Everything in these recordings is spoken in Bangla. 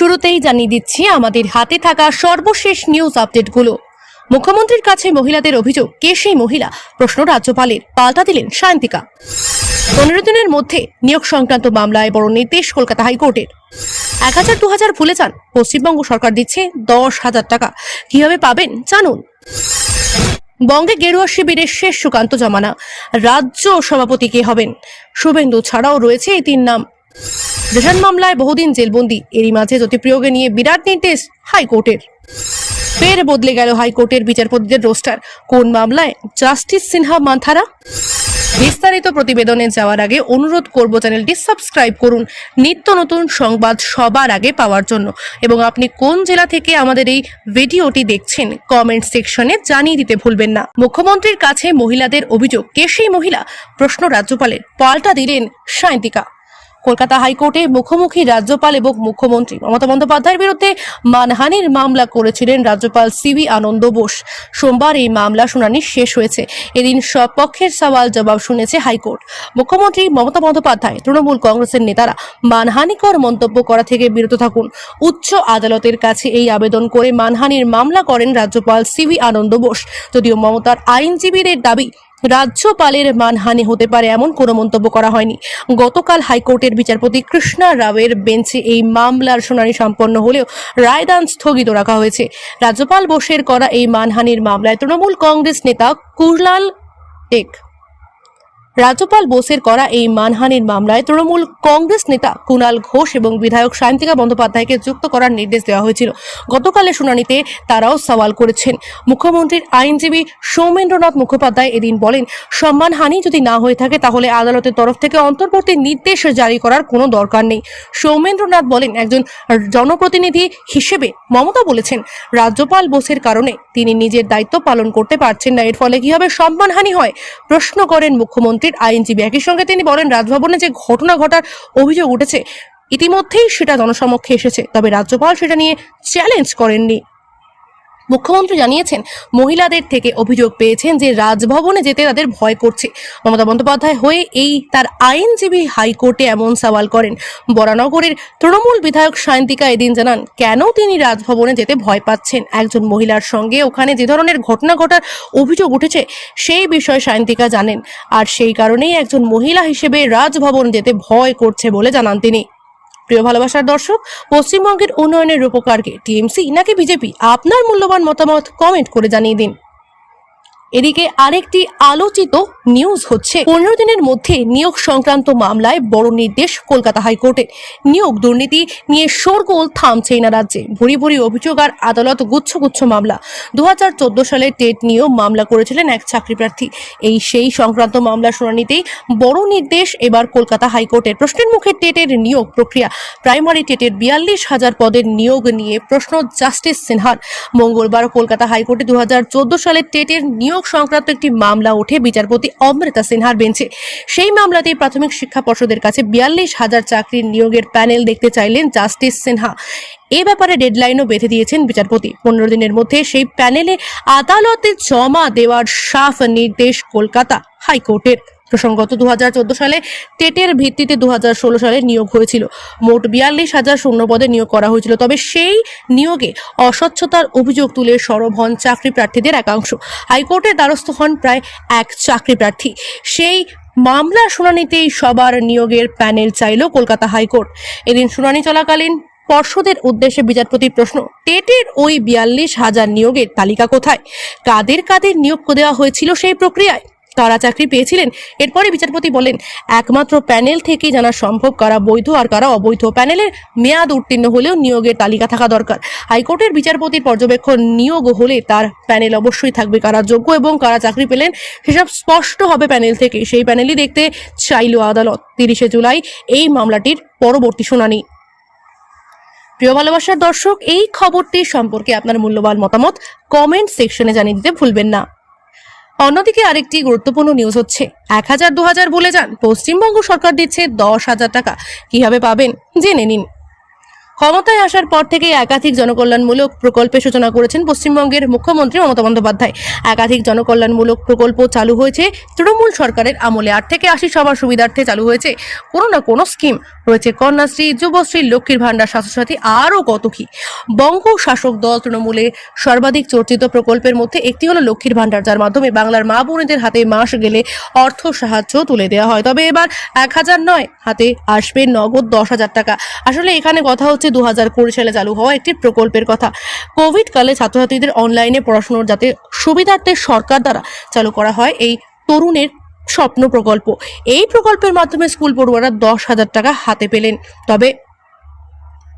শুরুতেই জানিয়ে দিচ্ছি, আমাদের হাতে থাকা সর্বশেষ নিউজ আপডেটগুলো মুখ্যমন্ত্রীর কাছে মহিলাদের অভিযোগ, কে সেই মহিলা? প্রশ্ন রাজ্যপালের, পাল্টা দিলেন সায়ন্তিকা। পনেরো দিনের মধ্যে নিয়োগ সংক্রান্ত মামলায় বড় নির্দেশ কলকাতা হাইকোর্টের। এক হাজার, দু হাজার ভুলে যান। পশ্চিমবঙ্গ সরকার দিচ্ছে দশ হাজার টাকা। কীভাবে পাবেন? জানুন। বঙ্গে গেরুয়া শিবিরের শেষ সুকান্ত জমানা। রাজ্য সভাপতি কে হবেন? শুভেন্দু ছাড়াও রয়েছে এই তিন নাম। রেশন মামলায় বহুদিন জেলবন্দি। এরই মাঝে জ্যোতিপ্রিয়কে নিয়ে বিরাট নির্দেশ হাইকোর্টের। ফের বদলে গেল হাইকোর্টের বিচারপতিদের রোস্টার। কোন মামলায় জাস্টিস সিনহা মান্থারা? বিস্তারিত প্রতিবেদনে যাওয়ার আগে অনুরোধ করব চ্যানেলটি সাবস্ক্রাইব করুন। নিত্য নতুন সংবাদ সবার আগে পাওয়ার জন্য। এবং আপনি কোন জেলা থেকে আমাদের এই ভিডিওটি দেখছেন কমেন্ট সেকশনে জানিয়ে দিতে ভুলবেন না। মুখ্যমন্ত্রীর কাছে মহিলাদের অভিযোগ, কে সেই মহিলা? প্রশ্ন রাজ্যপালের। পাল্টা দিলেন সায়ন্তিকা। কলকাতা হাইকোর্টে মুখোমুখি রাজ্যপাল এবং মুখ্যমন্ত্রী মমতা বন্দ্যোপাধ্যায়ের বিরুদ্ধে মানহানির মামলা করেছিলেন রাজ্যপাল সিবি আনন্দ বোস। সোমবার এই মামলা শুনানি শেষ হয়েছে। এদিন সব পক্ষের সওয়াল জবাব শুনেছে হাইকোর্ট। মুখ্যমন্ত্রী মমতা বন্দ্যোপাধ্যায়, তৃণমূল কংগ্রেসের নেতারা, মানহানিকর মন্তব্য করা থেকে বিরত থাকুন। উচ্চ আদালতের কাছে এই আবেদন করে মানহানির মামলা করেন রাজ্যপাল সিবি আনন্দ বোস। যদিও মমতার আইনজীবীদের দাবি রাজ্যপালের মানহানি হতে পারে এমন কোনো মন্তব্য করা হয়নি। গতকাল হাইকোর্টের বিচারপতি কৃষ্ণা রাওয়ের বেঞ্চে এই মামলার শুনানি সম্পন্ন হলেও রায়দান স্থগিত রাখা হয়েছে। রাজ্যপাল বোসের করা এই মানহানির মামলায় তৃণমূল কংগ্রেস নেতা কুরলাল টেক রাজ্যপাল বোসের করা এই মানহানির মামলায় তৃণমূল কংগ্রেস নেতা কুণাল ঘোষ এবং বিধায়ক সায়ন্তিকা বন্দ্যোপাধ্যায়কে যুক্ত করার নির্দেশ দেওয়া হয়েছিল। গতকালের শুনানিতে তারাও সওয়াল করেছেন। মুখ্যমন্ত্রীর আইনজীবী সৌমেন্দ্রনাথ মুখোপাধ্যায় এদিন বলেন, সম্মানহানি যদি না হয়ে থাকে তাহলে আদালতের তরফ থেকে অন্তর্বর্তী নির্দেশ জারি করার কোনো দরকার নেই। সৌমেন্দ্রনাথ বলেন, একজন জনপ্রতিনিধি হিসেবে মমতা বলেছেন, রাজ্যপাল বোসের কারণে তিনি নিজের দায়িত্ব পালন করতে পারছেন না, এর ফলে কীভাবে সম্মানহানি হয় প্রশ্ন করেন মুখ্যমন্ত্রীর আইনজীবী। একই সঙ্গে তিনি বলেন, রাজভবনে যে ঘটনা ঘটার অভিযোগ উঠেছে, ইতিমধ্যেই সেটা জনসমক্ষে এসেছে। তবে রাজ্যপাল সেটা নিয়ে চ্যালেঞ্জ করেননি। মুখ্যমন্ত্রী জানিয়েছেন, মহিলাদের থেকে অভিযোগ পেয়েছেন যে রাজভবনে যেতে তাদের ভয় করছে। মমতা বন্দ্যোপাধ্যায় হয়ে এই তার আইনজীবী হাইকোর্টে এমন সওয়াল করেন। বরানগরের তৃণমূল বিধায়ক সায়ন্তিকা এদিন জানান, কেন তিনি রাজভবনে যেতে ভয় পাচ্ছেন? একজন মহিলার সঙ্গে ওখানে যে ধরনের ঘটনা ঘটার অভিযোগ উঠেছে, সেই বিষয়ে সায়ন্তিকা জানেন। আর সেই কারণেই একজন মহিলা হিসেবে রাজভবন যেতে ভয় করছে বলে জানান তিনি। প্রিয় ভালোবাসার দর্শক, পশ্চিমবঙ্গের উন্নয়নের রূপকারকে টিএমসি নাকি বিজেপি? আপনার মূল্যবান মতামত কমেন্ট করে জানিয়ে দিন। এদিকে আরেকটি আলোচিত নিউজ হচ্ছে, পনেরো দিনের মধ্যে নিয়োগ সংক্রান্ত মামলায় বড় নির্দেশ কলকাতা হাইকোর্টে। নিয়োগ দুর্নীতি নিয়ে শোরগোল থামছেই না রাজ্যে। ভুরি ভুরি অভিযোগ আর আদালত গুচ্ছ গুচ্ছ মামলা দু সালে টেট নিয়েও মামলা করেছিলেন এক চাকরি প্রার্থী। এই সেই সংক্রান্ত মামলা শুনানিতেই বড় নির্দেশ এবার কলকাতা হাইকোর্টের। প্রশ্নের মুখে টেটের নিয়োগ প্রক্রিয়া। প্রাইমারি টেটের বিয়াল্লিশ হাজার পদের নিয়োগ নিয়ে প্রশ্ন জাস্টিস সিনহার। মঙ্গলবার কলকাতা হাইকোর্টে দু সালে টেটের নিয়োগ সংক্রান্ত একটি মামলা ওঠে বিচারপতি অমৃতা সিনহার বেঞ্চে। সেই মামলাতেই প্রাথমিক শিক্ষা পর্ষদের কাছে বিয়াল্লিশ হাজার চাকরির নিয়োগের প্যানেল দেখতে চাইলেন জাস্টিস সিনহা। এ ব্যাপারে ডেডলাইনও বেঁধে দিয়েছেন বিচারপতি। পনেরো দিনের মধ্যে সেই প্যানেলে আদালতে জমা দেওয়ার সাফ নির্দেশ কলকাতা হাইকোর্টের। প্রসঙ্গত দু হাজার চোদ্দ সালে টেটের ভিত্তিতে দু হাজার ষোলো সালে নিয়োগ হয়েছিল। মোট বিয়াল্লিশ হাজার শূন্য পদে নিয়োগ করা হয়েছিল। তবে সেই নিয়োগে অস্বচ্ছতার অভিযোগ তুলে সরব হন চাকরি প্রার্থীদের একাংশ। হাইকোর্টের দ্বারস্থ হন প্রায় এক চাকরি প্রার্থী। সেই মামলার শুনানিতেই সবার নিয়োগের প্যানেল চাইল কলকাতা হাইকোর্ট। এদিন শুনানি চলাকালীন পর্ষদের উদ্দেশ্যে বিচারপতির প্রশ্ন, টেটের ওই বিয়াল্লিশ হাজার নিয়োগের তালিকা কোথায়? কাদের কাদের নিয়োগ দেওয়া হয়েছিল সেই প্রক্রিয়ায়? কারা চাকরি পেয়েছিলেন। এরপরে বিচারপতি বলেন, একমাত্র প্যানেল থেকেই জানা সম্ভব কারা বৈধ আর কারা অবৈধ। প্যানেলের মেয়াদ উত্তীর্ণ হলেও নিয়োগের তালিকা থাকা দরকার। হাইকোর্টের বিচারপতির পর্যবেক্ষণ নিয়োগ হলে তার প্যানেল অবশ্যই থাকবে কারা যোগ্য এবং কারা চাকরি পেলেন। সেসব স্পষ্ট হবে প্যানেল থেকে। সেই প্যানেলই দেখতে চাইল আদালত। তিরিশে জুলাই এই মামলাটির পরবর্তী শুনানি। প্রিয় ভালোবাসার দর্শক, এই খবরটি সম্পর্কে আপনার মূল্যবান মতামত কমেন্ট সেকশনে জানিয়ে দিতে ভুলবেন না। অন্যদিকে আরেকটি গুরুত্বপূর্ণ নিউজ হচ্ছে। এক হাজার, দু হাজার বলে যান, পশ্চিমবঙ্গ সরকার দিচ্ছে দশ হাজার টাকা। কীভাবে পাবেন? জেনে নিন। ক্ষমতায় আসার পর থেকে একাধিক জনকল্যাণমূলক প্রকল্পের সূচনা করেছেন পশ্চিমবঙ্গের মুখ্যমন্ত্রী মমতা বন্দ্যোপাধ্যায়। একাধিক জনকল্যাণমূলক প্রকল্প চালু হয়েছে তৃণমূল সরকারের আমলে। আট থেকে আশি সবার সুবিধার্থে চালু হয়েছে কোনো না কোনো স্কিম রয়েছে কন্যাশ্রী, যুবশ্রী, লক্ষ্মীর ভাণ্ডার, স্বাস্থ্যসাথী, আরও কত কি? বঙ্গ শাসক দল তৃণমূলে সর্বাধিক চর্চিত প্রকল্পের মধ্যে একটি হলো লক্ষ্মীর ভাণ্ডার, যার মাধ্যমে বাংলার মা বোনেদের হাতে মাস গেলে অর্থ সাহায্য তুলে দেওয়া হয়। তবে এবার এক হাজার নয় হাতে আসবে নগদ দশ হাজার টাকা। আসলে এখানে কথা হচ্ছে দু হাজার কুড়ি সালে চালু হওয়া একটি প্রকল্পের কথা। কোভিডকালে ছাত্রছাত্রীদের অনলাইনে পড়াশুনোর যাতে সুবিধার্থে সরকার দ্বারা চালু করা হয়, এই তরুণের স্বপ্ন প্রকল্প। এই প্রকল্পের মাধ্যমে স্কুল পড়ুয়ারা দশ হাজার টাকা হাতে পেলেন। তবে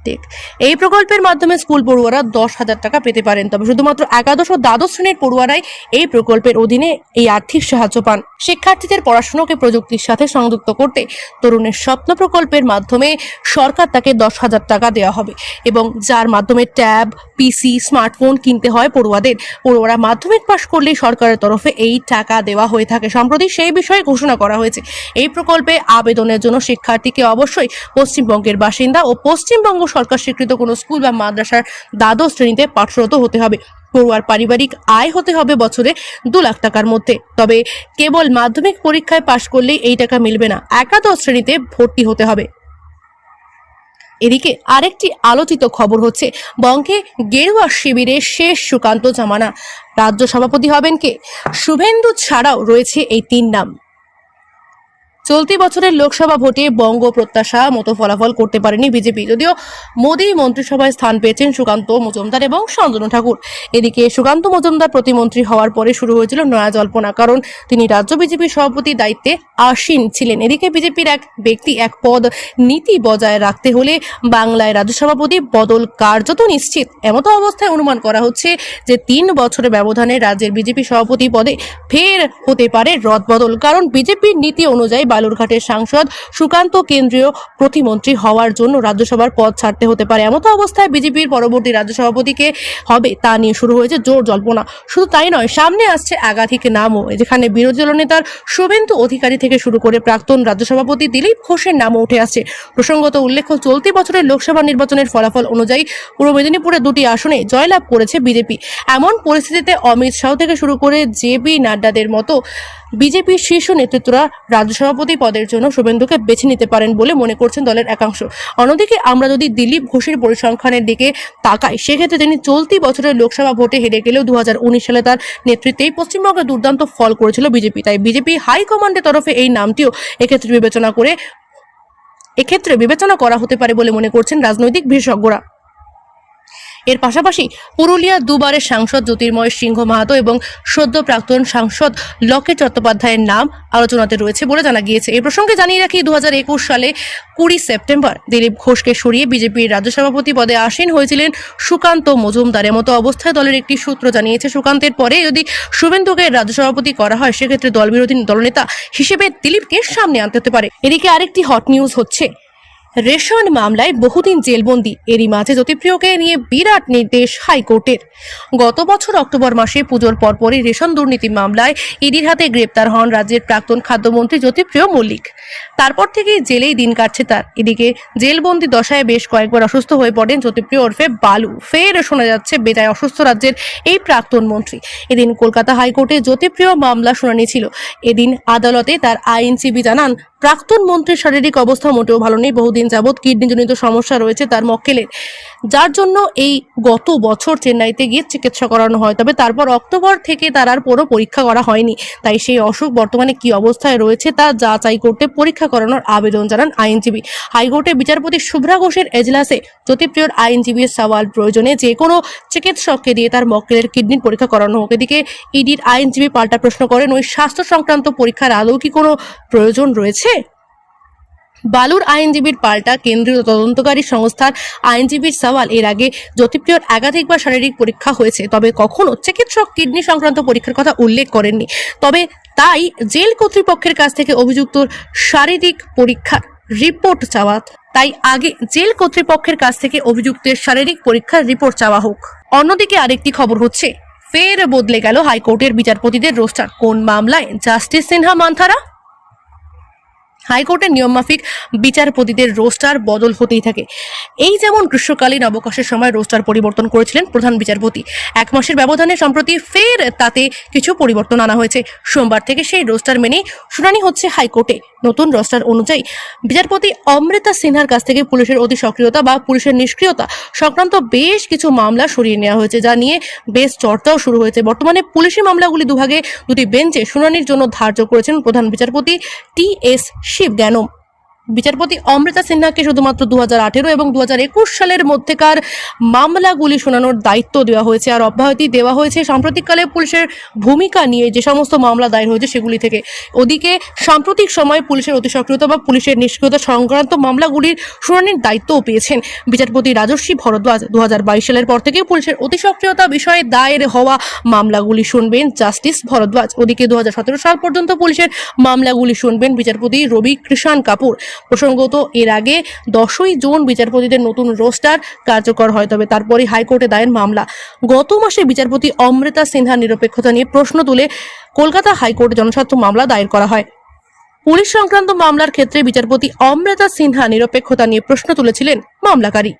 ঠিক এই প্রকল্পের মাধ্যমে স্কুল পড়ুয়ারা দশ হাজার টাকা পেতে পারেন। তবে শুধুমাত্র একাদশ ও দ্বাদশ শ্রেণির পড়ুয়ারাই এই প্রকল্পের অধীনে এই আর্থিক সাহায্য পান। শিক্ষার্থীদের পড়াশোনাকে প্রযুক্তির সাথে সংযুক্ত করতে তরুণের স্বপ্ন প্রকল্পের মাধ্যমে সরকার তাকে দশ হাজার টাকা দেওয়া হবে এবং যার মাধ্যমে ট্যাব, পিসি, স্মার্টফোন কিনতে হয় পড়ুয়াদের। পড়ুয়ারা মাধ্যমিক পাশ করলেই সরকারের তরফে এই টাকা দেওয়া হয়ে থাকে। সম্প্রতি সেই বিষয়ে ঘোষণা করা হয়েছে। এই প্রকল্পে আবেদনের জন্য শিক্ষার্থীকে অবশ্যই পশ্চিমবঙ্গের বাসিন্দা ও পশ্চিমবঙ্গ সরকার স্বীকৃত কোনো স্কুল বা মাদ্রাসার দ্বাদশ শ্রেণীতে পাঠরত হতে হবে। পড়ুয়ার পারিবারিক আয় হতে হবে বছরে দু লাখ টাকার মধ্যে। তবে কেবল মাধ্যমিক পরীক্ষায় পাশ করলেই এই টাকা মিলবে না। একাদশ শ্রেণীতে ভর্তি হতে হবে। এদিকে আরেকটি আলোচিত খবর হচ্ছে, বঙ্গে গেরুয়া শিবিরের শেষ সুকান্ত জামানা। রাজ্য সভাপতি হবেন কে? শুভেন্দু ছাড়াও রয়েছে এই তিন নাম। চলতি বছরের লোকসভা ভোটে বঙ্গ প্রত্যাশা মতো ফলাফল করতে পারেনি বিজেপি। যদিও মোদী মন্ত্রিসভায় স্থান পেয়েছেন সুকান্ত মজুমদার এবং সঞ্জনা ঠাকুর। এদিকে সুকান্ত মজুমদার প্রতিমন্ত্রী হওয়ার পরে শুরু হয়েছিল নয়া জল্পনা, কারণ তিনি রাজ্য বিজেপির সভাপতি দায়িত্বে আসীন ছিলেন। এদিকে বিজেপির এক ব্যক্তি এক পদ নীতি বজায় রাখতে হলে বাংলায় রাজ্য সভাপতি বদল কার্যত নিশ্চিত। এমতো অবস্থায় অনুমান করা হচ্ছে যে তিন বছরের ব্যবধানে রাজ্যের বিজেপি সভাপতি পদে ফের হতে পারে রদবদল, কারণ বিজেপির নীতি অনুযায়ী বালুরঘাটের সাংসদ, সুকান্ত কেন্দ্রীয় প্রতিমন্ত্রী হওয়ার জন্য রাজ্যসভার পদ ছাড়তে হতে পারে। এমতো অবস্থায় বিজেপির পরবর্তী রাজ্য সভাপতিকে হবে তা নিয়ে শুরু হয়েছে জোর জল্পনা। শুধু তাই নয়, সামনে আসছে একাধিক নামও, যেখানে বিরোধী দলনেতার শুভেন্দু অধিকারী থেকে শুরু করে প্রাক্তন রাজ্য সভাপতি দিলীপ ঘোষের নামও উঠে আসছে। প্রসঙ্গত উল্লেখ্য, চলতি বছরের লোকসভা নির্বাচনের ফলাফল অনুযায়ী পূর্ব মেদিনীপুরে দুটি আসনে জয়লাভ করেছে বিজেপি। এমন পরিস্থিতিতে অমিত শাহ থেকে শুরু করে জে নাড্ডাদের মতো বিজেপির শীর্ষ নেতৃত্বরা রাজ্য সভাপতি পদের জন্য শুভেন্দুকে বেছে নিতে পারেন বলে মনে করছেন দলের একাংশ। অন্যদিকে আমরা যদি দিলীপ ঘোষের পরিসংখ্যানের দিকে তাকাই, সেক্ষেত্রে তিনি চলতি বছরের লোকসভা ভোটে হেরে গেলেও দু হাজার উনিশ সালে তার নেতৃত্বেই পশ্চিমবঙ্গে দুর্দান্ত ফল করেছিল বিজেপি। তাই বিজেপি হাইকমান্ডের তরফে এই নামটিও এক্ষেত্রে বিবেচনা করে, এক্ষেত্রে বিবেচনা করা হতে পারে বলে মনে করছেন রাজনৈতিক বিশেষজ্ঞরা। এর পাশাপাশি পুরুলিয়া দুবারের সাংসদ জ্যোতির্ময় সিংহ মাহাতো এবং সদ্য প্রাক্তন সাংসদ লকেট চট্টোপাধ্যায়ের নাম আলোচনাতে রয়েছে বলে জানা গিয়েছে। এই প্রসঙ্গে জানিয়ে রাখি দু হাজার একুশ সালে কুড়ি সেপ্টেম্বর দিলীপ ঘোষকে সরিয়ে বিজেপির রাজ্য সভাপতি পদে আসীন হয়েছিলেন সুকান্ত মজুমদারের মতো অবস্থায় দলের একটি সূত্র জানিয়েছে, সুকান্তের পরে যদি শুভেন্দুকে রাজ্য সভাপতি করা হয়, সেক্ষেত্রে দলবিরোধী দলনেতা হিসেবে দিলীপকে সামনে আনতে হতে পারে। এদিকে আরেকটি হট নিউজ হচ্ছে রেশন মামলায় বহুদিন জেলবন্দি। এরই মাঝে জ্যোতিপ্রিয়কে নিয়ে বিরাট নির্দেশ হাইকোর্টের। গত বছর অক্টোবর মাসে পুজোর পরপরই রেশন দুর্নীতি মামলায় ইডির হাতে গ্রেপ্তার হন রাজ্যের প্রাক্তন খাদ্যমন্ত্রী জ্যোতিপ্রিয় মল্লিক। তারপর থেকেই জেলেই দিন কাটছে তার। এদিকে জেলবন্দি দশায় বেশ কয়েকবার অসুস্থ হয়ে পড়েন জ্যোতিপ্রিয় ওরফে বালু। ফের শোনা যাচ্ছে, বেজায় অসুস্থ রাজ্যের এই প্রাক্তন মন্ত্রী। এদিন কলকাতা হাইকোর্টে জ্যোতিপ্রিয় মামলা শুনানি ছিল। এদিন আদালতে তার আইনজীবী জানান প্রাক্তন মন্ত্রীর শারীরিক অবস্থা মোটেও ভালো নেই। বহুদিন যাবৎ কিডনিজনিত সমস্যা রয়েছে তার মক্কেলের যার জন্য এই গত বছর চেন্নাইতে গিয়ে চিকিৎসা করানো হয়। তবে তারপর অক্টোবর থেকে তার আর পুরো পরীক্ষা করা হয়নি। তাই সেই অসুখ বর্তমানে কি অবস্থায় রয়েছে তা যাচাই করতে পরীক্ষা করানোর আবেদন জানান আইনজীবী। হাইকোর্টে বিচারপতি শুভ্রা ঘোষের এজলাসে জ্যোতিপ্রিয়র আইনজীবীর সওয়াল প্রয়োজনে যে কোনো চিকিৎসককে দিয়ে তার মক্কেলের কিডনির পরীক্ষা করানো হোক। এদিকে ইডির আইনজীবী পাল্টা প্রশ্ন করেন, ওই স্বাস্থ্য সংক্রান্ত পরীক্ষার আদৌ কি কোনো প্রয়োজন রয়েছে? বালুর আইনজীবীর পাল্টা কেন্দ্রীয় তদন্তকারী সংস্থার আইনজীবীর সওয়াল। এর আগে জ্যোতিপ্রিয়র একাধিকবার শারীরিক পরীক্ষা হয়েছে, তবে কখনো চিকিৎসক কিডনি সংক্রান্ত পরীক্ষার কথা উল্লেখ করেননি। তবে তাই জেল কর্তৃপক্ষের কাছ থেকে অভিযুক্ত শারীরিক পরীক্ষার রিপোর্ট চাওয়া, তাই আগে জেল কর্তৃপক্ষের কাছ থেকে অভিযুক্তের শারীরিক পরীক্ষার রিপোর্ট চাওয়া হোক। অন্যদিকে আরেকটি খবর হচ্ছে, ফের বদলে গেল হাইকোর্টের বিচারপতিদের রোস্টার। কোন মামলায় জাস্টিস সিনহা মান্থারা? হাইকোর্টের নিয়মমাফিক বিচারপতিদের রোস্টার বদল হতেই থাকে। এই যেমন গ্রীষ্মকালীন অবকাশের সময় রোস্টার পরিবর্তন করেছিলেন প্রধান বিচারপতি। এক মাসের ব্যবধানে সম্প্রতি ফের তাতে কিছু পরিবর্তন আনা হয়েছে। সোমবার থেকে সেই রোস্টার মেনে শুনানি হচ্ছে হাইকোর্টে। নতুন রোস্টার অনুযায়ী বিচারপতি অমৃতা সিনহার কাছ থেকে পুলিশের অতি সক্রিয়তা বা পুলিশের নিষ্ক্রিয়তা সংক্রান্ত বেশ কিছু মামলা সরিয়ে নেওয়া হয়েছে, যা নিয়ে বেশ চর্চাও শুরু হয়েছে। বর্তমানে পুলিশি মামলাগুলি দুভাগে দুটি বেঞ্চে শুনানির জন্য ধার্য করেছেন প্রধান বিচারপতি টি এস শিবজ্ঞানম বিচারপতি অমৃতা সিনহাকে শুধুমাত্র দু হাজার আঠেরো এবং দু হাজার একুশ সালের মধ্যেকার মামলাগুলি শোনানোর দায়িত্ব দেওয়া হয়েছে আর অব্যাহতি দেওয়া হয়েছে। সাম্প্রতিককালে পুলিশের ভূমিকা নিয়ে যে সমস্ত মামলা দায়ের হয়েছে সেগুলি থেকে। ওদিকে সাম্প্রতিক সময়ে পুলিশের অতি সক্রিয়তা বা পুলিশের নিষ্ক্রিয়তা সংক্রান্ত মামলাগুলির শুনানির দায়িত্বও পেয়েছেন। বিচারপতি রাজস্বী ভরদ্বাজ দু হাজার বাইশ সালের পর থেকে পুলিশের অতি সক্রিয়তা বিষয়ে দায়ের হওয়া মামলাগুলি শুনবেন জাস্টিস ভরদ্বাজ। ওদিকে দু হাজার সতেরো সাল পর্যন্ত পুলিশের মামলাগুলি শুনবেন বিচারপতি রবি কৃষাণ কাপুর। প্রসঙ্গত, এর আগে দশই জুন বিচারপতিদের নতুন রোস্টার কার্যকর হয়, তবে তারপরে হাইকোর্টে দায়ের মামলা। গত মাসে বিচারপতি অমৃতা সিনহার নিরপেক্ষতা নিয়ে প্রশ্ন তুলে কলকাতা হাইকোর্টে জনস্বার্থ মামলা দায়ের করা হয়। পুলিশ সংক্রান্ত মামলার ক্ষেত্রে বিচারপতি অমৃতা সিনহা নিরপেক্ষতা নিয়ে প্রশ্ন তুলেছিলেন মামলাকারী।